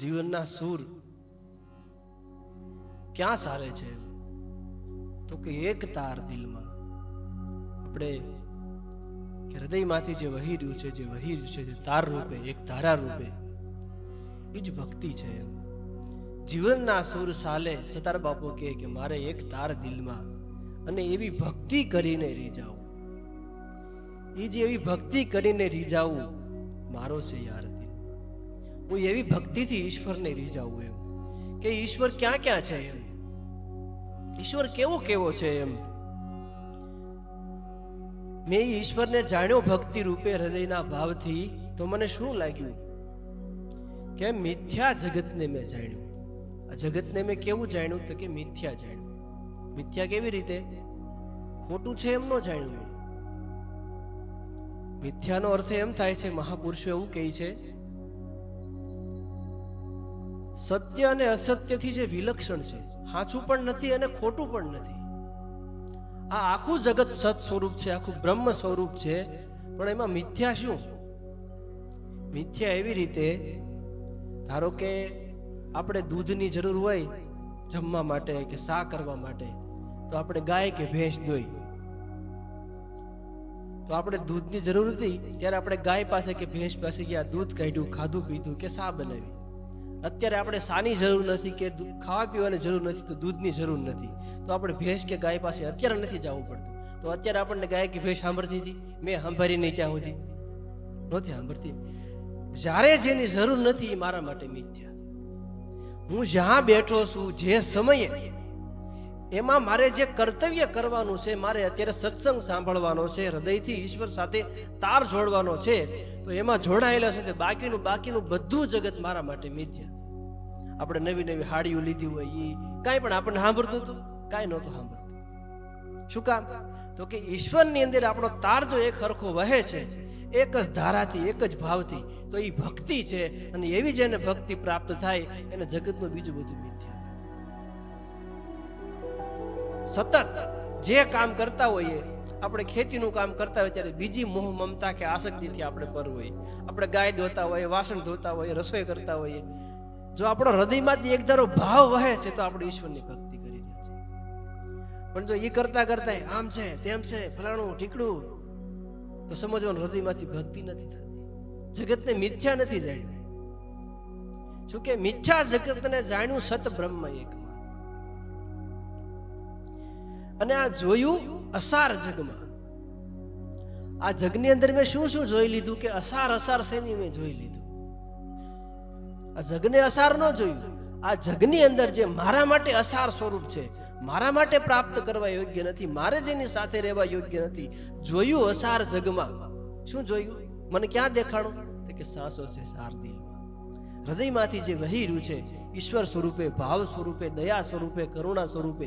જીવનના સૂર ક્યાં સારે છે? તો કે એક તાર દિલમાં. આપણે હૃદયમાંથી જે વહી રહ્યું છે, જે વહી રહ્યું છે, જે તાર રૂપે, એક ધારા રૂપે, એ જ ભક્તિ છે જીવનના સુર સાલે સતાર બાપુ કહે કે મારે એક તાર દિલમાં અને એવી ભક્તિ કરીને રીજાવું એ જે એવી ભક્તિ કરીને રીજાવું મારો છે યાર હું એવી ભક્તિથી ઈશ્વરને રીઝાવું એમ કે ઈશ્વર ક્યાં ક્યાં છે એમ ઈશ્વર કેવો કેવો છે એમ મેં ઈશ્વરને જાણ્યો ભક્તિ રૂપે હૃદયના ભાવથી તો મને શું લાગ્યું કે મિથ્યા જગતને મેં જાણ્યું આ જગતને મેં કેવું જાણ્યું તો કે મિથ્યા જાણ્યું મિથ્યા કેવી રીતે ખોટું છે એમ ન જાણ્યું મિથ્યાનો અર્થ એમ થાય છે મહાપુરુષો એવું કહે છે સત્ય અને અસત્યથી જે વિલક્ષણ છે સાચું પણ નથી અને ખોટું પણ નથી. આ આખું જગત સત સ્વરૂપ છે, આખું બ્રહ્મ સ્વરૂપ છે, પણ એમાં મિથ્યા શું? મિથ્યા એવી રીતે, ધારો કે આપણે દૂધની જરૂર હોય જમવા માટે કે સા કરવા માટે, તો આપણે ગાય કે ભેંસ દોઈ. તો આપણે દૂધની જરૂર હતી, ત્યારે આપણે ગાય પાસે કે ભેંસ પાસે ગયા, દૂધ કાઢ્યું, ખાધું, પીધું કે સા બનાવી. અત્યારે આપણે સાની જરૂર નથી કે ખાવા પીવાની જરૂર નથી તો દૂધની જરૂર નથી. તો આપણે ભેંસ કે ગાય પાસે અત્યારે નથી જવું પડતું. તો અત્યારે આપણને ગાય કે ભેંસ સાંભળતી હતી? મેં સાંભળી નહીં ત્યાં સુધી. નહોતી સાંભળતી. જ્યારે જેની જરૂર નથી એ મારા માટે મિથ્યા. હું જ્યાં બેઠો છું, જે સમયે એમાં મારે જે કર્તવ્ય કરવાનું છે, મારે અત્યારે સત્સંગ સાંભળવાનો છે, હૃદયથી ઈશ્વર સાથે તાર જોડવાનો છે, તો એમાં જોડાયેલા છે, તે બાકીનું બાકીનું બધું જગત મારા માટે મિથ્યા. આપણે નવી નવી હાડીઓ લીધી હોય એ કાંઈ પણ આપણને સાંભળતું હતું? કાંઈ નહોતું સાંભળતું. શું કામ? તો કે ઈશ્વરની અંદર આપણો તાર જો એક હરખો વહે છે, એક જ ધારાથી, એક જ ભાવથી, તો એ ભક્તિ છે, અને એવી જેને ભક્તિ પ્રાપ્ત થાય, એને જગતનું બીજું બધું મિથ્યા. સતત જે કામ કરતા હોઈએ, આપણે ખેતીનું કામ કરતા હોય ત્યારે બીજી મોહ મમતા કે આસક્તિથી આપણે પર હોય. આપણે ગાય ધોતા હોઈએ, વાસણ ધોતા હોઈએ, રસોઈ કરતા હોઈએ. જો આપણો હૃદયમાંથી એક ધારો ભાવ વહે છે, તો આપણે ઈશ્વરની ભક્તિ કરી રહ્યા છે પણ જો એ કરતા કરતા આમ છે, તેમ છે, ફલાણું, ઢીકડું, તો સમજવાનું હૃદયમાંથી ભક્તિ નથી થતી. જગતને મિથ્યા નથી જાણ્યું. શું કે મિથ્યા જગતને જાણ્યું? સત બ્રહ્મ એકમાં અને આ જોયું અસાર જગમાં. આ જગની અંદર મેં શું શું જોઈ લીધું કે અસાર અસાર શેની મેં જોઈ લીધું? આ જગને અસાર ન જોયું. આ જગની અંદર જે મારા માટે અસાર સ્વરૂપ છે, મારા માટે પ્રાપ્ત કરવા યોગ્ય નથી, મારે જેની સાથે રહેવા યોગ્ય નથી, જોયું અસાર જગમાં. શું જોયું? મને ક્યાં દેખાણું? તો કે સાસો છે સાર દિલમાં હૃદયમાંથી જે વહી રહ્યું છે, ઈશ્વર સ્વરૂપે, ભાવ સ્વરૂપે, દયા સ્વરૂપે, કરુણા સ્વરૂપે